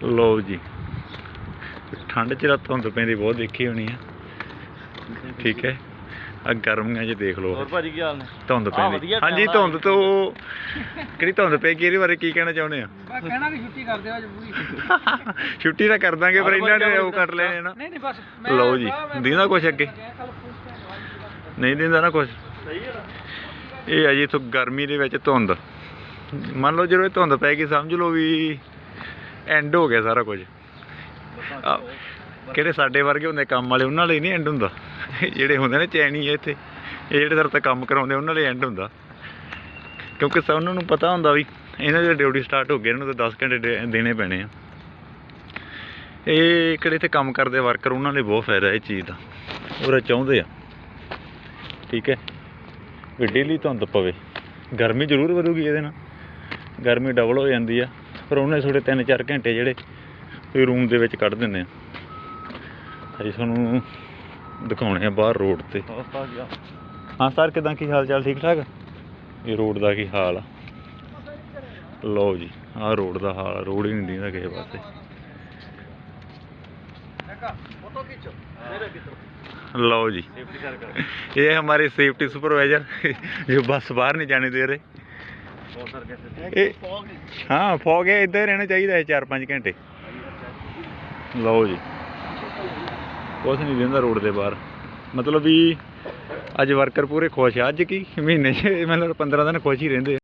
ਲਓ ਜੀ। ਠੰਡ ਚ ਰਾਤ ਧੁੰਦ ਪੈਂਦੀ ਬਹੁਤ ਦੇਖੀ ਹੋਣੀ ਆ। ਠੀਕ ਹੈ। ਆ ਗਰਮੀਆਂ 'ਚ ਦੇਖ ਲਓ। ਹੋਰ ਭਾਜੀ ਕੀ ਹਾਲ ਨੇ? ਧੁੰਦ ਪੈਂਦੀ। ਹਾਂਜੀ। ਧੁੰਦ ਤੋਂ ਕਿਹੜੀ ਧੁੰਦ ਪੈ ਗਈ ਇਹਦੇ ਬਾਰੇ ਕੀ ਕਹਿਣਾ ਚਾਹੁੰਦੇ ਆ ਮੈਂ ਕਹਿਣਾ ਕਿ ਛੁੱਟੀ ਕਰ ਦਿਓ ਅੱਜ ਪੂਰੀ। ਛੁੱਟੀ ਤਾਂ ਕਰ ਦਾਂਗੇ ਪਰ ਇਹਨਾਂ ਨੇ ਉਹ ਕੱਟ ਲੈਣੇ ਨਾ। ਨਹੀਂ ਨਹੀਂ ਬਸ ਲਓ ਜੀ ਦੀਦਾ ਕੁਛ ਅੱਗੇ? ਨਹੀਂ ਦਿੰਦਾ ਨਾ ਕੁਛ। ਸਹੀ ਹੈ ਇਹ ਆ ਜੀ ਇਥੋਂ ਗਰਮੀ ਦੇ ਵਿੱਚ ਧੁੰਦ। ਮੰਨ ਲਓ ਜਦੋਂ ਇਹ ਧੁੰਦ ਪੈ ਗਈ ਸਮਝ ਲਓ ਵੀ ਐਂਡ ਹੋ ਗਿਆ ਸਾਰਾ ਕੁਝ। ਕਿਹੜੇ ਸਾਡੇ ਵਰਗੇ ਹੁੰਦੇ ਕੰਮ ਵਾਲੇ, ਉਹਨਾਂ ਲਈ ਨਹੀਂ ਐਂਡ ਹੁੰਦਾ। ਜਿਹੜੇ ਹੁੰਦੇ ਨੇ ਚੈਨੀ ਇੱਥੇ, ਇਹ ਜਿਹੜੇ ਦਰ ਤੇ ਕੰਮ ਕਰਾਉਂਦੇ, ਉਹਨਾਂ ਲਈ ਐਂਡ ਹੁੰਦਾ। ਕਿਉਂਕਿ ਸਭ ਉਹਨਾਂ ਨੂੰ ਪਤਾ ਹੁੰਦਾ ਵੀ ਇਹਨਾਂ ਦੀ ਡਿਊਟੀ ਸਟਾਰਟ ਹੋ ਗਈ, ਇਹਨਾਂ ਨੂੰ ਤਾਂ 10 ਘੰਟੇ ਦੇ- ਦੇਣੇ ਪੈਣੇ ਆ। ਇਹ ਕਿਹੜੇ ਤੇ ਕੰਮ ਕਰਦੇ ਵਰਕਰ ਉਹਨਾਂ ਲਈ ਬਹੁਤ ਫਾਇਦਾ ਇਹ ਚੀਜ਼ ਦਾ। ਉਹ ਚਾਹੁੰਦੇ ਆ। ਠੀਕ ਹੈ। ਵੀ ਡੇਲੀ ਧੁੰਦ ਪਵੇ। ਗਰਮੀ ਜ਼ਰੂਰ ਵਧੂਗੀ ਇਹਦੇ ਨਾਲ। ਗਰਮੀ ਡਬਲ ਹੋ ਜਾਂਦੀ ਆ। ਪਰ ਉਹਨੇ ਥੋੜੇ 3-4 ਘੰਟੇ ਜਿਹੜੇ ਰੂਮ ਦੇ ਵਿੱਚ ਕੱਢ ਦਿੰਦੇ ਆ ਅਸੀਂ ਤੁਹਾਨੂੰ ਦਿਖਾਉਣੇ ਆ ਬਾਹਰ ਰੋਡ ਤੇ ਦੋਸਤ ਆ ਗਿਆ ਹਾਂ ਸਰ ਕਿਦਾਂ ਕੀ ਹਾਲ ਚਾਲ ਠੀਕ ਠਾਕ ਇਹ ਰੋਡ ਦਾ ਕੀ ਹਾਲ ਆ ਲਓ ਜੀ ਆਹ ਰੋਡ ਦਾ ਹਾਲ ਰੋਡ ਹੀ ਨਹੀਂ ਦਿੰਦਾ ਕਿਸੇ ਪਾਸੇ ਫੋਟੋ ਖਿੱਚੋ ਮੇਰੇ ਕਿਤੋਂ लो जी ਸੇਫਟੀ ਕਰ ਕਰ ये हमारे सेफ्टी सुपरवाइजर जो बस बाहर नहीं जाने दे रहे ਬਹੁਤ ਸਰ ਕੈਸੇ ਹਾਂ ਫੌਗ ਹੈ ਇੱਧਰ ਰਹਿਣਾ ਚਾਹੀਦਾ ਹੈ 4-5 ਘੰਟੇ। ਲਓ ਜੀ। ਕੁਛ ਨਹੀਂ ਦਿੰਦਾ ਰੋਡ ਦੇ ਬਾਹਰ। ਮਤਲਬ ਵੀ ਅੱਜ ਵਰਕਰ ਪੂਰੇ ਖੁਸ਼ ਆ। ਅੱਜ ਕੀ ਮਹੀਨੇ 'ਚ ਮਤਲਬ 15 ਦਿਨ ਖੁਸ਼ ਹੀ ਰਹਿੰਦੇ